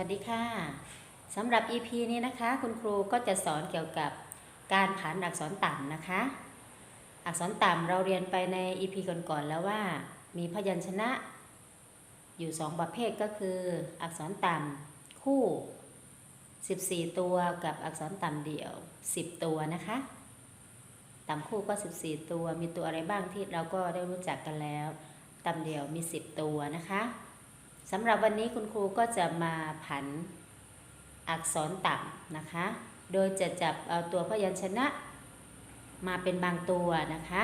วัสดีค่ะสำหรับ EP นี้นะคะ คุณครูก็จะสอนเกี่ยวกับการผันอักษรต่ำนะคะ อักษรต่ำเราเรียนไปใน EP ก่อนๆแล้วว่า มีพยัญชนะ อยู่ 2 ประเภทก็คือ อักษรต่ำคู่ 14 ตัวกับอักษรต่ำเดี่ยว 10 ตัวนะคะ ต่ำคู่ก็ 14 ตัวมีตัวอะไรบ้างที่เราก็ได้รู้จักกันแล้ว ต่ำเดี่ยวมี 10 ตัวนะคะ สำหรับวันนี้คุณครูก็จะมาผันอักษรต่ำนะคะ โดยจะจับเอาตัวพยัญชนะมาเป็นบางตัวนะคะ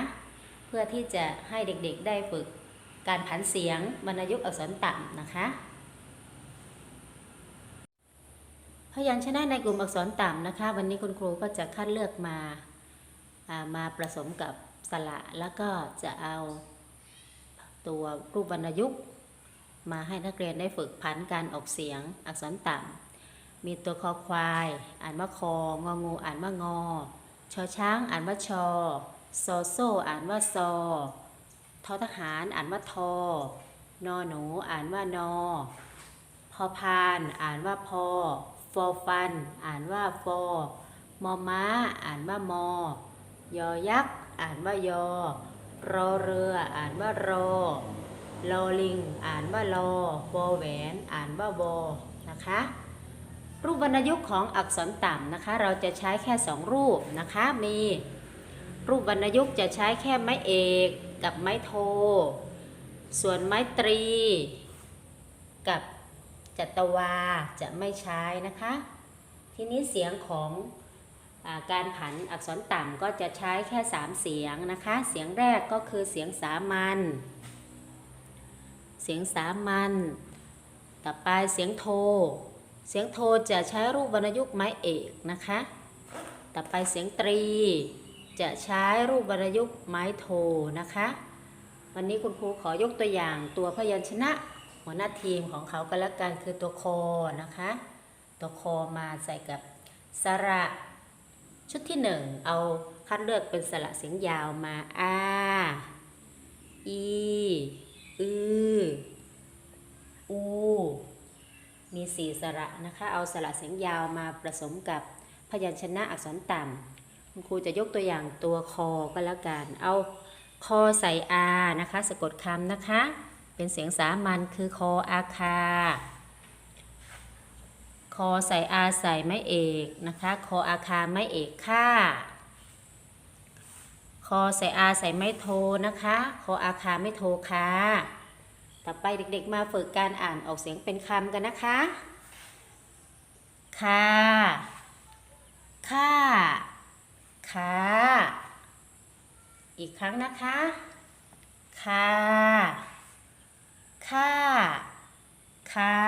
เพื่อที่จะให้เด็กๆได้ฝึกการผันเสียงวรรณยุกต์อักษรต่ำนะคะ พยัญชนะในกลุ่มอักษรต่ำนะคะ วันนี้คุณครูก็จะคัดเลือกมาามาผสมกับสระแล้วก็จะเอาตัวรูปวรรณยุกต์ มาให้นักเรียนได้ฝึกผันการออกเสียงอักษรต่ำ มีตัวคอควาย อ่านว่าคอ งองู อ่านว่างอ ชอช้าง อ่านว่าชอ โซโซ อ่านว่าซอทอทหาร อ่านว่าทอ นอหนู อ่านว่านอ พอพาน อ่านว่าพอ ฟอฟัน อ่านว่าฟอ มอม้า อ่านว่ามอ ยอยักษ์ อ่านว่ายอ รอเรือ อ่านว่ารอ ลอลิง อ่านว่าลอวอแหวน อ่านว่าวอนะคะ รูปวรรณยุกต์ของอักษรต่ำนะคะ เราจะใช้แค่สองรูปนะคะ มี รูปวรรณยุกต์จะใช้แค่ไม้เอกกับไม้โท ส่วนไม้ตรี กับจัตวาจะไม่ใช้นะคะ ทีนี้เสียงของอาการผันอักษรต่ำก็จะใช้แค่ 3 เสียงนะคะ เสียงแรกก็คือเสียงสามัญ เสียงสามัญต่อไปเสียงโท เสียงโทจะใช้รูปวรรณยุกต์ไม้เอกนะคะ ต่อไปเสียงตรี จะใช้รูปวรรณยุกต์ไม้โทนะคะ วันนี้คุณครูขอยกตัวอย่างตัวพยัญชนะ หัวหน้าทีมของเขาก็แล้วกันคือตัวคอนะคะ ตัวคอมาใส่กับสระชุดที่หนึ่งเอาคัดเลือกเป็นสระเสียงยาวมาอาอี อือ อู มีสี่สระนะคะ เอาสระเสียงยาวมาผสมกับพยัญชนะอักษรต่ำ คุณครูจะยกตัวอย่างตัวคอก็แล้วกัน เอาคอใส่อานะคะ สะกดคำนะคะ เป็นเสียงสามัญคือคออาคา คอใส่อาใส่ไม้เอกนะคะ คออาคาไม้เอกค่า คอใส่อาใส่ไม้โทนะคะ คออาคาไม่โทค่ะ ต่อไปเด็กๆมาฝึกการอ่านออกเสียงเป็นคำกันนะคะ ค่ะ ค่าค่ะ อีกครั้งนะคะ ค่ะ ค่าค่ะ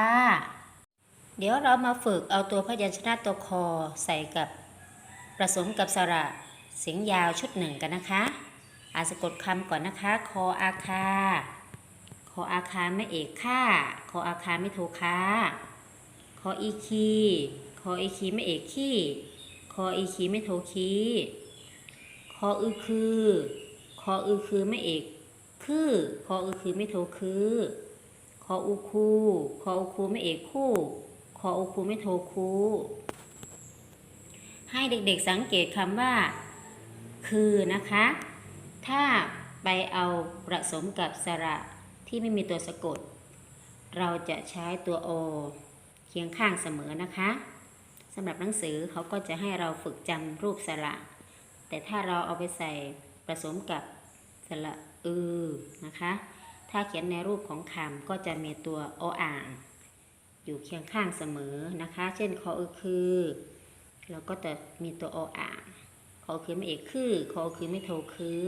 เดี๋ยวเรามาฝึกเอาตัวพยัญชนะตัวคอใส่กับผสมกับสระ เสียงยาวชุดหนึ่งกันนะคะอาสะกดคำก่อนนะคะ คออาคา คออาคาไม่เอกค่า คออาคาไม่โทค้า คออีคี คออีคีไม่เอกขี้ คออีคีไม่โทคีคออือคือ คออือคือไม่เอกคือ คออือคือไม่โทคือ คออูคู คออูคูไม่เอกคู่ คออูคูไม่โทคู ให้เด็กๆสังเกตคำว่า คือนะคะ ถ้าไปเอาผสมกับสระที่ไม่มีตัวสะกด เราจะใช้ตัวโอเคียงข้างเสมอนะคะสำหรับหนังสือเขาก็จะให้เราฝึกจำรูปสระ แต่ถ้าเราเอาไปใส่ผสมกับสระอือนะคะ ถ้าเขียนในรูปของคำก็จะมีตัวโออ่าง อยู่เคียงข้างเสมอนะคะ เช่นคออือคือ เราก็จะมีตัวโออ่าง คอคือไม่เอกคือคอคือไม่โทคือ